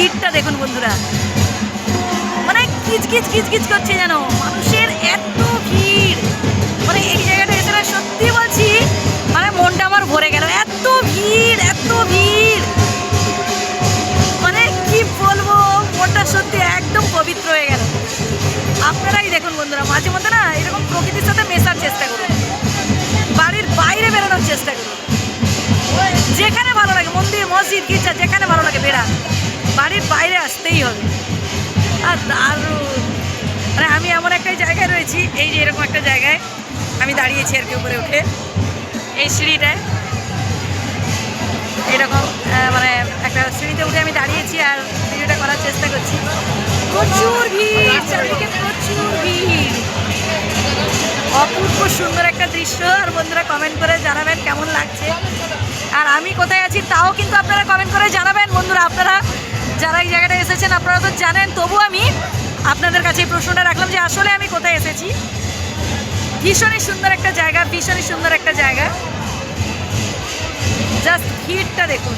ভিড়টা দেখুন বন্ধুরা। মানে কিচকিচ কিচকিচ করছে যেন। মানুষের এত ভিড়। মানে এই জায়গাটা এতটা সত্যি বলছি মানে মনটা আমার ভরে গেল। এত ভিড় এত ভিড়। মানে কি বলব, মনটা সত্যি একদম পবিত্র হয়ে গেল। আপনারাই দেখুন বন্ধুরা, মাঝে মধ্যে না এরকম প্রকৃতির সাথে মেশার চেষ্টা করুন। বাড়ির বাইরে বেরোনোর চেষ্টা করুন। যেখানে ভালো লাগে, মন্দির, মসজিদ, গির্জা, যেখানে ভালো লাগে বেড়া বাড়ির বাইরে আসতেই হবে। আর দারুণ। মানে আমি এমন একটা জায়গায় রয়েছি, এই যে এরকম একটা জায়গায় আমি দাঁড়িয়েছি আর কি উপরে উঠে। এই সিঁড়িটায়। এরকম মানে একটা সিঁড়িতে উঠে আমি দাঁড়িয়েছি আর ভিডিওটা করার চেষ্টা করছি। প্রচুর ভিড়, চারিদিকে প্রচুর ভিড়। অপূর্ব সুন্দর একটা দৃশ্য, আর বন্ধুরা কমেন্ট করে জানাবেন কেমন লাগছে। যারা এই জায়গাটা এসেছেন, আপনারা তো জানেন, তবু আমি আপনাদের কাছে এই প্রশ্নটা রাখলাম যে আসলে আমি কোথায় এসেছি। ভীষণই সুন্দর একটা জায়গা, ভীষণই সুন্দর একটা জায়গা। জাস্ট ভিড়টা দেখুন।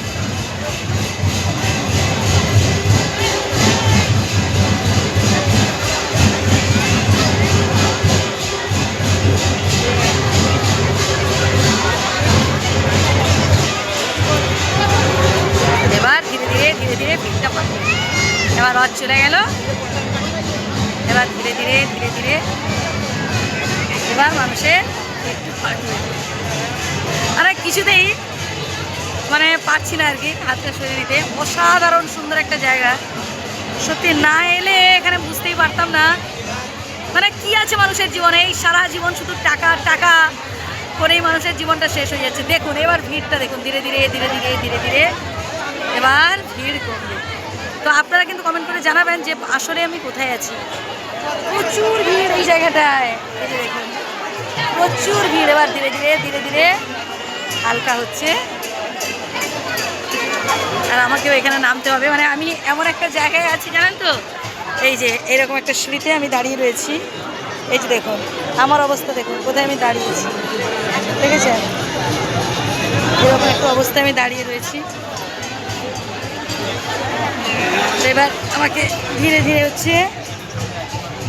ধীরে ধীরে ভিড়টা পাবে এবার রথ চলে গেল। এবার ধীরে ধীরে ধীরে ধীরে। এবার মানুষের একটু আর কিছুতেই মানে পাচ্ছি না আর কি হাতটা সরিয়ে নিতে অসাধারণ সুন্দর একটা জায়গা। সত্যি না এলে এখানে বুঝতেই পারতাম না। মানে কি আছে মানুষের জীবনে? এই সারা জীবন শুধু টাকা টাকা করেই মানুষের জীবনটা শেষ হয়ে যাচ্ছে। দেখুন, এবার ভিড়টা দেখুন। ধীরে ধীরে ধীরে ধীরে ধীরে ধীরে। এবার ভিড় কমবে। তো আপনারা কিন্তু কমেন্ট করে জানাবেন যে আসলে আমি কোথায় আছি। প্রচুর ভিড় এই জায়গাটায়। এই যে দেখুন, প্রচুর ভিড়। এবার ধীরে ধীরে ধীরে ধীরে হালকা হচ্ছে। আর আমাকেও এখানে নামতে হবে। মানে আমি এমন একটা জায়গায় আছি, জানেন তো? এই যে, এরকম একটা সিঁড়িতে আমি দাঁড়িয়ে রয়েছি। এই যে দেখুন, আমার অবস্থা দেখুন, কোথায় আমি দাঁড়িয়েছি? দেখেছেন? এরকম একটা অবস্থায় আমি দাঁড়িয়ে রয়েছি। এবার আমাকে ধীরে ধীরে হচ্ছে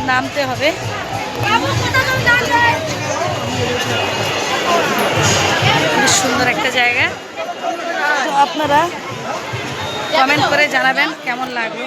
নামতে হবে। সুন্দর একটা জায়গা। তো আপনারা কমেন্ট করে জানাবেন কেমন লাগবে